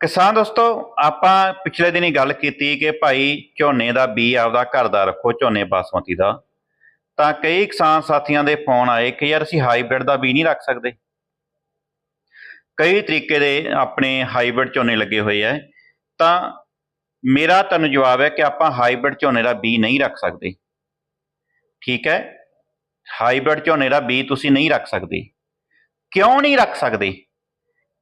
ਕਿਸਾਨ ਦੋਸਤੋ, ਆਪਾਂ ਪਿਛਲੇ ਦਿਨੀ ਗੱਲ ਕੀਤੀ ਕਿ ਭਾਈ ਝੋਨੇ ਦਾ ਬੀ ਆਪਦਾ ਘਰ ਦਾ ਰੱਖੋ, ਝੋਨੇ ਬਾਸਮਤੀ ਦਾ। ਤਾਂ ਕਈ ਕਿਸਾਨ ਸਾਥੀਆਂ ਦੇ ਫੋਨ ਆਏ ਕਿ ਯਾਰ ਅਸੀਂ ਹਾਈਬ੍ਰਿਡ ਦਾ ਬੀ ਨਹੀਂ ਰੱਖ ਸਕਦੇ। ਕਈ ਤਰੀਕੇ ਦੇ ਆਪਣੇ ਹਾਈਬ੍ਰਿਡ ਝੋਨੇ ਲੱਗੇ ਹੋਏ ਆ ਤਾਂ ਮੇਰਾ ਤੁਹਾਨੂੰ ਜਵਾਬ ਹੈ ਕਿ ਆਪਾਂ ਹਾਈਬ੍ਰਿਡ ਝੋਨੇ ਦਾ ਬੀ ਨਹੀਂ ਰੱਖ ਸਕਦੇ। ਠੀਕ ਹੈ ਹਾਈਬ੍ਰਿਡ ਝੋਨੇ ਦਾ ਬੀ ਤੁਸੀਂ ਨਹੀਂ ਰੱਖ ਸਕਦੇ। ਕਿਉਂ ਨਹੀਂ ਰੱਖ ਸਕਦੇ?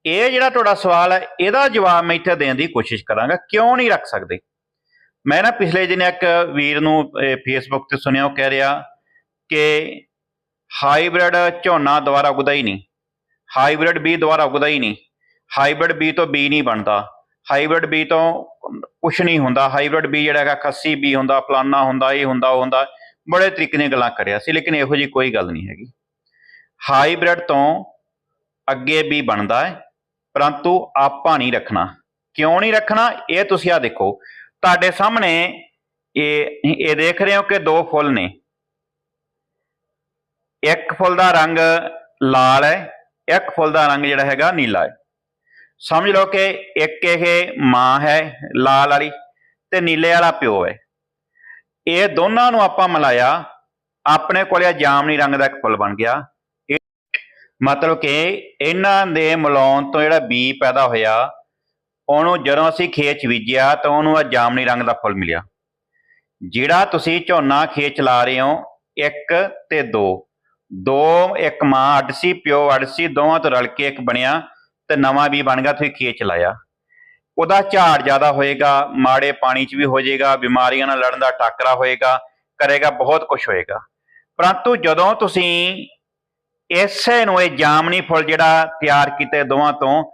ਇਹ ਜਿਹੜਾ ਤੁਹਾਡਾ ਸਵਾਲ ਹੈ, ਇਹਦਾ ਜਵਾਬ ਮੈਂ ਇੱਥੇ ਦੇਣ ਦੀ ਕੋਸ਼ਿਸ਼ ਕਰਾਂਗਾ। ਕਿਉਂ ਨਹੀਂ ਰੱਖ ਸਕਦੇ? ਮੈਂ ਨਾ ਪਿਛਲੇ ਦਿਨ ਇੱਕ ਵੀਰ ਨੂੰ ਫੇਸਬੁੱਕ ਤੇ ਸੁਣਿਆ, ਉਹ ਕਹਿ ਰਿਹਾ ਕਿ ਹਾਈਬ੍ਰਿਡ ਝੋਨਾ ਦੁਬਾਰਾ ਉਗਦਾ ਹੀ ਨਹੀਂ। ਹਾਈਬ੍ਰਿਡ ਬੀ ਦੁਬਾਰਾ ਉਗਦਾ ਹੀ ਨਹੀਂ। ਹਾਈਬ੍ਰਿਡ ਬੀ ਤੋਂ ਬੀ ਨਹੀਂ ਬਣਦਾ। ਹਾਈਬ੍ਰਿਡ ਬੀ ਤੋਂ ਕੁਝ ਨਹੀਂ ਹੁੰਦਾ। ਹਾਈਬ੍ਰਿਡ ਬੀ ਜਿਹੜਾ ਹੈਗਾ, ਖੱਸੀ ਬੀ ਹੁੰਦਾ, ਫਲਾਨਾ ਹੁੰਦਾ, ਇਹ ਹੁੰਦਾ, ਉਹ ਹੁੰਦਾ। ਬੜੇ ਤਰੀਕੇ ਨਾਲ ਗੱਲਾਂ ਕਰਿਆ ਸੀ, ਲੇਕਿਨ ਇਹੋ ਜੀ ਕੋਈ ਗੱਲ ਨਹੀਂ ਹੈਗੀ। ਹਾਈਬ੍ਰਿਡ ਤੋਂ ਅੱਗੇ ਬੀ ਬਣਦਾ ਹੈ। ਪਰੰਤੂ ਆਪਾਂ ਨਹੀਂ ਰੱਖਣਾ। ਕਿਉਂ ਨਹੀਂ ਰੱਖਣਾ? ਇਹ ਤੁਸੀਂ ਆ ਦੇਖੋ। ਤੁਹਾਡੇ ਸਾਹਮਣੇ ਇਹ ਇਹ ਦੇਖ ਰਹੇ ਹੋ ਕਿ ਦੋ ਫੁੱਲ ਨੇ। ਇੱਕ ਫੁੱਲ ਦਾ ਰੰਗ ਲਾਲ ਹੈ, ਇੱਕ ਫੁੱਲ ਦਾ ਰੰਗ ਜਿਹੜਾ ਹੈਗਾ ਨੀਲਾ ਹੈ। ਸਮਝ ਲਓ ਕਿ ਇੱਕ ਇਹ ਮਾਂ ਹੈ, ਲਾਲ ਵਾਲੀ ਤੇ ਨੀਲੇ ਵਾਲਾ ਪਿਓ ਹੈ। ਇਹ ਦੋਨਾਂ ਨੂੰ ਆਪਾਂ ਮਿਲਾਇਆ। ਆਪਣੇ ਕੋਲੇ ਜਾਮਨੀ ਰੰਗ ਦਾ ਇੱਕ ਫੁੱਲ ਬਣ ਗਿਆ। ਮਤਲਬ ਕਿ ਇਹਨਾਂ ਦੇ ਮਿਲਾਉਣ ਤੋਂ ਜਿਹੜਾ ਬੀ ਪੈਦਾ ਹੋਇਆ, ਉਹਨੂੰ ਜਦੋਂ ਅਸੀਂ ਖੇਤ 'ਚ ਬੀਜਿਆ ਤਾਂ ਉਹਨੂੰ ਆ ਜਾਮਨੀ ਰੰਗ ਦਾ ਫੁੱਲ ਮਿਲਿਆ। ਜਿਹੜਾ ਤੁਸੀਂ ਝੋਨਾ ਖੇਤ 'ਚ ਲਾ ਰਹੇ ਹੋ, ਇੱਕ ਤੇ ਦੋ। ਦੋ ਇੱਕ ਮਾਂ, ਅੱਡ ਸੀ ਪਿਓ, ਅੱਡ ਸੀ, ਦੋਵਾਂ ਤੋਂ ਰਲ ਕੇ ਇੱਕ ਬਣਿਆ ਤੇ ਨਵਾਂ ਵੀ ਬਣ ਗਿਆ, ਤੁਸੀਂ ਖੇਤ 'ਚ ਲਾਇਆ। ਉਹਦਾ ਝਾੜ ਜ਼ਿਆਦਾ ਹੋਏਗਾ, ਮਾੜੇ ਪਾਣੀ 'ਚ ਵੀ ਹੋ ਜਾਏਗਾ, ਬਿਮਾਰੀਆਂ ਨਾਲ ਲੜਨ ਦਾ ਟਾਕਰਾ ਹੋਏਗਾ, ਕਰੇਗਾ, ਬਹੁਤ ਕੁਝ ਹੋਏਗਾ। ਪਰੰਤੂ ਜਦੋਂ ਤੁਸੀਂ ਇਸੇ ਨੂੰ ਇਹ ਜਾਮਨੀ ਫੁੱਲ ਜਿਹੜਾ ਤਿਆਰ ਕੀਤੇ ਦੋਵਾਂ ਤੋਂ,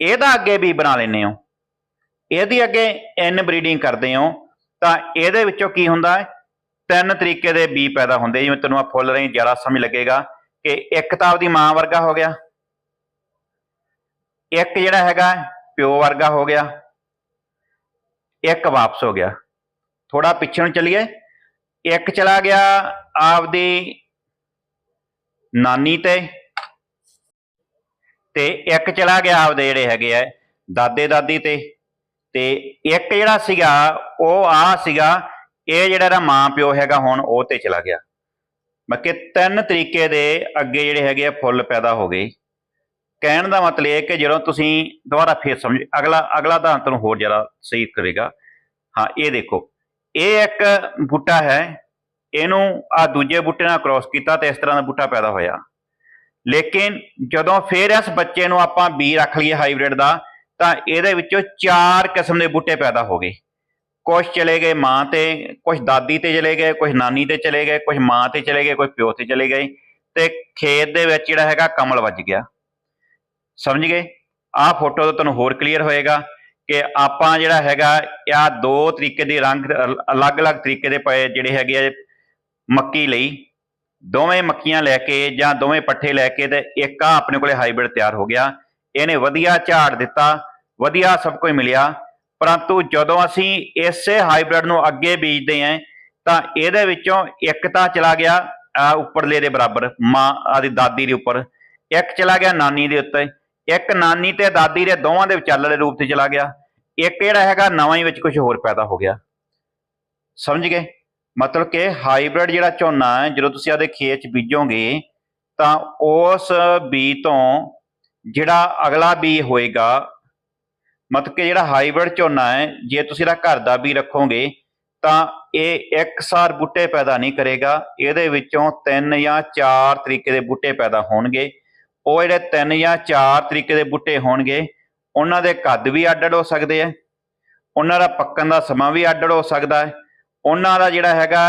ਇਹਦਾ ਅੱਗੇ ਵੀ ਬਣਾ ਲੈਨੇ ਹੋ। ਇਹਦੀ ਅੱਗੇ ਇਨ ਬਰੀਡਿੰਗ ਕਰਦੇ ਹੋ, ਤਾਂ ਇਹਦੇ ਵਿੱਚੋਂ ਕੀ ਹੁੰਦਾ? ਹੈ ਤਿੰਨ ਤਰੀਕੇ ਦੇ ਬੀ ਪੈਦਾ ਹੁੰਦੇ ਜਿਵੇਂ ਤੈਨੂੰ ਆ ਫੁੱਲ ਰਹੀ ਜ਼ਿਆਦਾ ਸਮਝ ਲੱਗੇਗਾ ਕਿ ਇੱਕ ਤਾਂ ਆਪਦੀ ਮਾਂ ਵਰਗਾ ਹੋ ਗਿਆ, ਇੱਕ ਜਿਹੜਾ ਹੈਗਾ ਪਿਓ ਵਰਗਾ ਹੋ ਗਿਆ, ਇੱਕ ਵਾਪਸ ਹੋ ਗਿਆ। ਥੋੜਾ ਪਿੱਛੇ ਨੂੰ ਚਲੀਏ। ਇੱਕ ਚਲਾ ਗਿਆ ਆਪਦੀ ਨਾਨੀ ਤੇ ਤੇ ਇੱਕ ਚਲਾ ਗਿਆ ਆਪਦੇ ਜਿਹੜੇ ਹੈਗੇ ਆ, ਦਾਦੇ ਦਾਦੀ ਤੇ ਤੇ ਇੱਕ ਜਿਹੜਾ ਸੀਗਾ, ਉਹ ਆ ਸੀਗਾ, ਇਹ ਜਿਹੜਾ ਦਾ ਮਾਂ ਪਿਓ ਹੈਗਾ ਹੁਣ, ਉਹ ਤੇ ਚਲਾ ਗਿਆ। ਮੱਕੇ ਤਿੰਨ ਤਰੀਕੇ ਦੇ ਅੱਗੇ ਜਿਹੜੇ ਹੈਗੇ ਆ ਫੁੱਲ ਪੈਦਾ ਹੋ ਗਏ। ਕਹਿਣ ਦਾ ਮਤਲਬ ਇਹ ਕਿ ਜਦੋਂ ਤੁਸੀਂ ਦੁਬਾਰਾ ਫੇਰ ਸਮਝ, ਅਗਲਾ ਅਗਲਾ ਤਾਂ ਤੁਹਾਨੂੰ ਹੋਰ ਜ਼ਿਆਦਾ ਸਹੀ ਕਰੇਗਾ। ਹਾਂ, ਇਹ ਦੇਖੋ। ਇਹ ਇੱਕ ਬੂਟਾ ਹੈ ਇਹਨੂੰ ਆ ਦੂਜੇ ਬੂਟੇ ਨਾਲ ਕ੍ਰਾਸ ਕੀਤਾ ਤੇ ਇਸ ਤਰ੍ਹਾਂ ਦਾ ਬੂਟਾ ਪੈਦਾ ਹੋਇਆ। ਲੇਕਿਨ ਜਦੋਂ ਫੇਰ ਇਸ ਬੱਚੇ ਨੂੰ ਆਪਾਂ ਬੀ ਰੱਖ ਲਈਏ ਹਾਈਬ੍ਰਿਡ ਦਾ, ਤਾਂ ਇਹਦੇ ਵਿੱਚੋਂ ਚਾਰ ਕਿਸਮ ਦੇ ਬੂਟੇ ਪੈਦਾ ਹੋ ਗਏ। ਕੁਝ ਚਲੇ ਗਏ ਮਾਂ ਤੇ ਕੁਝ ਦਾਦੀ ਤੇ ਚਲੇ ਗਏ ਕੁਝ ਨਾਨੀ ਤੇ ਚਲੇ ਗਏ ਕੁਝ ਮਾਂ ਤੇ ਚਲੇ ਗਏ ਕੁਝ ਪਿਓ ਤੇ ਚਲੇ ਗਏ। ਤੇ ਖੇਤ ਦੇ ਵਿੱਚ ਜਿਹੜਾ ਹੈਗਾ ਕਮਲ ਵੱਜ ਗਿਆ। ਸਮਝ ਗਏ? ਆਹ ਫੋਟੋ ਤੋਂ ਤੁਹਾਨੂੰ ਹੋਰ ਕਲੀਅਰ ਹੋਏਗਾ ਕਿ ਆਪਾਂ ਜਿਹੜਾ ਹੈਗਾ ਆ ਦੋ ਤਰੀਕੇ ਦੇ ਰੰਗ ਅਲੱਗ-ਅਲੱਗ ਤਰੀਕੇ ਦੇ ਪਏ ਜਿਹੜੇ ਹੈਗੇ ਆ ਮੱਕੀ ਲਈ। ਦੋਵੇਂ ਮੱਕੀਆਂ ਲੈ ਕੇ ਜਾਂ ਦੋਵੇਂ ਪੱਠੇ ਲੈ ਕੇ ਤੇ ਇੱਕ ਆ ਆਪਣੇ ਕੋਲੇ ਹਾਈਬ੍ਰਿਡ ਤਿਆਰ ਹੋ ਗਿਆ। ਇਹਨੇ ਵਧੀਆ ਝਾੜ ਦਿੱਤਾ, ਵਧੀਆ ਸਭ ਕੁਝ ਮਿਲਿਆ। ਪਰੰਤੂ ਜਦੋਂ ਅਸੀਂ ਇਸੇ ਹਾਈਬ੍ਰਿਡ ਨੂੰ ਅੱਗੇ ਬੀਜਦੇ ਆਂ, ਤਾਂ ਇਹਦੇ ਵਿੱਚੋਂ ਇੱਕ ਤਾਂ ਚਲਾ ਗਿਆ ਉੱਪਰਲੇ ਦੇ ਬਰਾਬਰ, ਮਾਂ ਆਦੀ ਦਾਦੀ ਦੇ ਉੱਪਰ। ਇੱਕ ਚਲਾ ਗਿਆ ਨਾਨੀ ਦੇ ਉੱਤੇ। ਇੱਕ ਨਾਨੀ ਤੇ ਦਾਦੀ ਦੇ ਦੋਵਾਂ ਦੇ ਵਿਚਾਲੇ ਰੂਪ ਤੇ ਚਲਾ ਗਿਆ। ਇੱਕ ਜਿਹੜਾ ਹੈਗਾ ਨਵਾਂ ਹੀ ਵਿੱਚ ਕੁਝ ਹੋਰ ਪੈਦਾ ਹੋ ਗਿਆ। ਸਮਝ ਗਏ? ਮਤਲਬ ਕਿ ਹਾਈਬ੍ਰਿਡ ਜਿਹੜਾ ਝੋਨਾ ਹੈ, ਜਦੋਂ ਤੁਸੀਂ ਆਦੇ ਖੇਤ 'ਚ ਬੀਜੋਗੇ, ਤਾਂ ਉਸ ਬੀ ਤੋਂ ਜਿਹੜਾ ਅਗਲਾ ਬੀ ਹੋਏਗਾ, ਮਤਲਬ ਕਿ ਜਿਹੜਾ ਹਾਈਬ੍ਰਿਡ ਝੋਨਾ ਹੈ, ਜੇ ਤੁਸੀਂ ਇਹਦਾ ਘਰ ਦਾ ਬੀ ਰੱਖੋਗੇ, ਤਾਂ ਇਹ ਇੱਕਸਾਰ ਬੂਟੇ ਪੈਦਾ ਨਹੀਂ ਕਰੇਗਾ। ਇਹਦੇ ਵਿੱਚੋਂ ਤਿੰਨ ਜਾਂ ਚਾਰ ਤਰੀਕੇ ਦੇ ਬੂਟੇ ਪੈਦਾ ਹੋਣਗੇ। ਉਹ ਜਿਹੜੇ ਤਿੰਨ ਜਾਂ ਚਾਰ ਤਰੀਕੇ ਦੇ ਬੂਟੇ ਹੋਣਗੇ, ਉਹਨਾਂ ਦੇ ਕੱਦ ਵੀ ਅੱਡ-ਅੱਡ ਹੋ ਸਕਦੇ ਆ। ਉਹਨਾਂ ਦਾ ਪੱਕਣ ਦਾ ਸਮਾਂ ਵੀ ਅੱਡ-ਅੱਡ ਹੋ ਸਕਦਾ ਹੈ। ਉਹਨਾਂ ਦਾ ਜਿਹੜਾ ਹੈਗਾ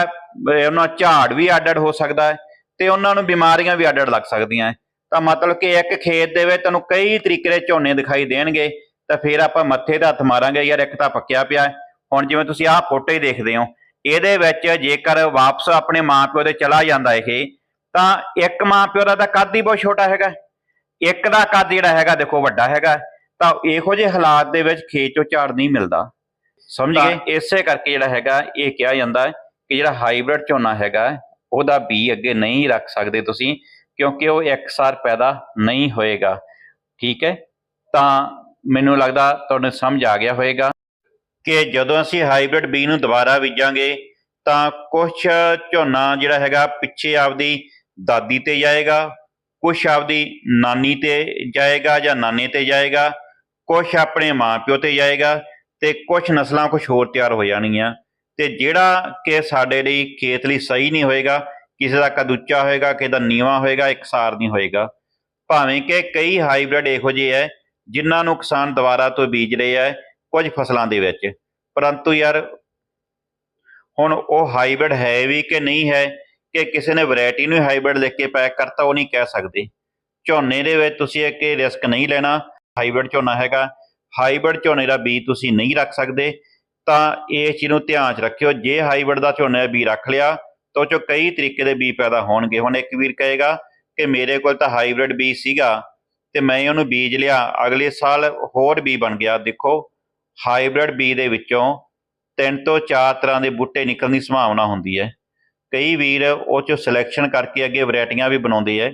ਉਹਨਾਂ ਝਾੜ ਵੀ ਅੱਡ-ਅੱਡ ਹੋ ਸਕਦਾ ਹੈ ਤੇ ਉਹਨਾਂ ਨੂੰ ਬਿਮਾਰੀਆਂ ਵੀ ਅੱਡ-ਅੱਡ ਲੱਗ ਸਕਦੀਆਂ ਤਾਂ ਮਤਲਬ ਕਿ ਇੱਕ ਖੇਤ ਦੇ ਵਿੱਚ ਤੁਹਾਨੂੰ ਕਈ ਤਰੀਕੇ ਦੇ ਝੋਨੇ ਦਿਖਾਈ ਦੇਣਗੇ, ਤਾਂ ਫਿਰ ਆਪਾਂ ਮੱਥੇ ਦਾ ਹੱਥ ਮਾਰਾਂਗੇ, ਯਾਰ ਇੱਕ ਤਾਂ ਪੱਕਿਆ ਪਿਆ ਹੁਣ ਜਿਵੇਂ ਤੁਸੀਂ ਆਹ ਫੋਟੋ ਹੀ ਦੇਖਦੇ ਹੋ, ਇਹਦੇ ਵਿੱਚ ਜੇਕਰ ਵਾਪਸ ਆਪਣੇ ਮਾਪਿਓ ਦੇ ਚਲਾ ਜਾਂਦਾ ਇਹ, ਤਾਂ ਇੱਕ ਮਾਪਿਓ ਦਾ ਤਾਂ ਕੱਦ ਹੀ ਬਹੁਤ ਛੋਟਾ ਹੈਗਾ। ਇੱਕ ਦਾ ਕੱਦ ਜਿਹੜਾ ਹੈਗਾ, ਦੇਖੋ ਵੱਡਾ ਹੈਗਾ, ਤਾਂ ਇਹੋ ਜਿਹੇ ਹਾਲਾਤ ਦੇ ਵਿੱਚ ਖੇਤ ਚੋਂ ਝਾੜ ਨਹੀਂ ਮਿਲਦਾ। ਸਮਝ ਗਏ? ਇਸੇ ਕਰਕੇ ਜਿਹੜਾ ਹੈਗਾ ਇਹ ਕਿਹਾ ਜਾਂਦਾ ਕਿ ਜਿਹੜਾ ਹਾਈਬ੍ਰਿਡ ਝੋਨਾ ਹੈਗਾ ਉਹਦਾ ਬੀ ਅੱਗੇ ਨਹੀਂ ਰੱਖ ਸਕਦੇ ਤੁਸੀਂ ਕਿਉਂਕਿ ਉਹ ਇੱਕਸਾਰ ਪੈਦਾ ਨਹੀਂ ਹੋਏਗਾ। ਠੀਕ ਹੈ? ਤਾਂ ਮੈਨੂੰ ਲੱਗਦਾ ਤੁਹਾਨੂੰ ਸਮਝ ਆ ਗਿਆ ਹੋਵੇਗਾ ਕਿ ਜਦੋਂ ਅਸੀਂ ਹਾਈਬ੍ਰਿਡ ਬੀ ਨੂੰ ਦੁਬਾਰਾ ਬੀਜਾਂਗੇ ਤਾਂ ਕੁਝ ਝੋਨਾ ਜਿਹੜਾ ਹੈਗਾ ਪਿੱਛੇ ਆਪਦੀ ਦਾਦੀ ਤੇ ਜਾਏਗਾ ਕੁਝ ਆਪਦੀ ਨਾਨੀ ਤੇ ਜਾਏਗਾ ਜਾਂ ਨਾਨੇ ਤੇ ਜਾਏਗਾ ਕੁਝ ਆਪਣੇ ਮਾਪਿਓ ਤੇ ਜਾਏਗਾ ਤੇ ਕੁਝ ਨਸਲਾਂ ਕੁਝ ਹੋਰ ਤਿਆਰ ਹੋ ਜਾਣਗੀਆਂ ਤੇ ਜਿਹੜਾ ਕਿ ਸਾਡੇ ਲਈ ਖੇਤ ਲਈ ਸਹੀ ਨਹੀਂ ਹੋਏਗਾ, ਕਿਸੇ ਦਾ ਕੱਦ ਉੱਚਾ ਹੋਏਗਾ, ਕਿਸੇ ਦਾ ਨੀਵਾਂ ਹੋਏਗਾ ਇਕਸਾਰ ਨਹੀਂ ਹੋਏਗਾ। ਭਾਵੇਂ ਕਿ ਕਈ ਹਾਈਬ੍ਰਿਡ ਇਹੋ ਜਿਹੇ ਹੈ ਜਿਨ੍ਹਾਂ ਨੂੰ ਕਿਸਾਨ ਦੁਬਾਰਾ ਤੋਂ ਬੀਜ ਰਹੇ ਹੈ ਕੁਝ ਫਸਲਾਂ ਦੇ ਵਿੱਚ। ਪਰੰਤੂ ਯਾਰ, ਹੁਣ ਉਹ ਹਾਈਬ੍ਰਿਡ ਹੈ ਵੀ ਕਿ ਨਹੀਂ ਹੈ, ਕਿ ਕਿਸੇ ਨੇ ਵੈਰਾਈਟੀ ਨੂੰ ਹਾਈਬ੍ਰਿਡ ਲਿਖ ਕੇ ਪੈਕ ਕਰਤਾ, ਉਹ ਨਹੀਂ ਕਹਿ ਸਕਦੇ। ਝੋਨੇ ਦੇ ਵਿੱਚ ਤੁਸੀਂ ਇੱਕ ਰਿਸਕ ਨਹੀਂ ਲੈਣਾ, ਹਾਈਬ੍ਰਿਡ ਝੋਨਾ ਹੈਗਾ ਹਾਈਬ੍ਰਿਡ ਝੋਨੇ ਦਾ ਬੀਜ ਤੁਸੀਂ ਨਹੀਂ ਰੱਖ ਸਕਦੇ, ਤਾਂ ਇਸ ਚੀਜ਼ ਨੂੰ ਧਿਆਨ 'ਚ ਰੱਖਿਓ। ਜੇ ਹਾਈਬ੍ਰਿਡ ਦਾ ਝੋਨੇ ਦਾ ਬੀਜ ਰੱਖ ਲਿਆ, ਤਾਂ ਉਹ 'ਚੋਂ ਕਈ ਤਰੀਕੇ ਦੇ ਬੀਜ ਪੈਦਾ ਹੋਣਗੇ। ਹੁਣ ਇੱਕ ਵੀਰ ਕਹੇਗਾ ਕਿ ਮੇਰੇ ਕੋਲ ਤਾਂ ਹਾਈਬ੍ਰਿਡ ਬੀਜ ਸੀਗਾ ਤੇ ਮੈਂ ਉਹਨੂੰ ਬੀਜ ਲਿਆ, ਅਗਲੇ ਸਾਲ ਹੋਰ ਬੀਜ ਬਣ ਗਿਆ। ਦੇਖੋ, ਹਾਈਬ੍ਰਿਡ ਬੀਜ ਦੇ ਵਿੱਚੋਂ ਤਿੰਨ ਤੋਂ ਚਾਰ ਤਰ੍ਹਾਂ ਦੇ ਬੂਟੇ ਨਿਕਲਣ ਦੀ ਸੰਭਾਵਨਾ ਹੁੰਦੀ ਹੈ। ਕਈ ਵੀਰ ਉਹ ਚੋਂ ਸਿਲੈਕਸ਼ਨ ਕਰਕੇ ਅੱਗੇ ਵੈਰਾਈਟੀਆਂ ਵੀ ਬਣਾਉਂਦੇ ਹੈ।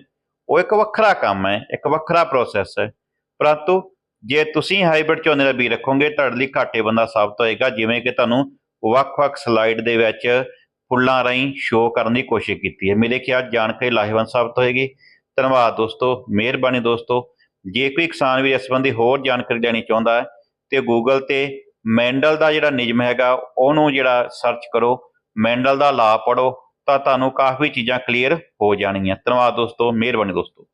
ਉਹ ਇੱਕ ਵੱਖਰਾ ਕੰਮ ਹੈ, ਇੱਕ ਵੱਖਰਾ ਪ੍ਰੋਸੈਸ ਹੈ। ਪਰੰਤੂ ਜੇ ਤੁਸੀਂ ਹਾਈਬ੍ਰਿਡ ਝੋਨੇ ਦਾ ਬੀਜ ਰੱਖੋਗੇ, ਤੁਹਾਡੇ ਲਈ ਘਾਟੇ ਬੰਦਾ ਸਾਬਤ ਹੋਏਗਾ। ਜਿਵੇਂ ਕਿ ਤੁਹਾਨੂੰ ਵੱਖ-ਵੱਖ ਸਲਾਈਡ ਦੇ ਵਿੱਚ ਫੁੱਲਾਂ ਰਾਹੀਂ ਸ਼ੋਅ ਕਰਨ ਦੀ ਕੋਸ਼ਿਸ਼ ਕੀਤੀ ਹੈ। ਮੇਰੇ ਖਿਆਲ ਜਾਣਕਾਰੀ ਲਾਹੇਵੰਦ ਸਾਬਤ ਹੋਏਗੀ। ਧੰਨਵਾਦ ਦੋਸਤੋ, ਮਿਹਰਬਾਨੀ ਦੋਸਤੋ। ਜੇ ਕੋਈ ਕਿਸਾਨ ਵੀ ਇਸ ਸੰਬੰਧੀ ਹੋਰ ਜਾਣਕਾਰੀ ਲੈਣੀ ਚਾਹੁੰਦਾ ਹੈ, ਤੇ ਗੂਗਲ ਤੇ ਮੈਂਡਲ ਦਾ ਜਿਹੜਾ ਨਿਯਮ ਹੈਗਾ, ਉਹਨੂੰ ਜਿਹੜਾ ਸਰਚ ਕਰੋ। ਮੈਂਡਲ ਦਾ ਲਾ ਪੜੋ ਤਾਂ ਤੁਹਾਨੂੰ ਕਾਫੀ ਚੀਜ਼ਾਂ ਕਲੀਅਰ ਹੋ ਜਾਣਗੀਆਂ। ਧੰਨਵਾਦ ਦੋਸਤੋ, ਮਿਹਰਬਾਨੀ ਦੋਸਤੋ।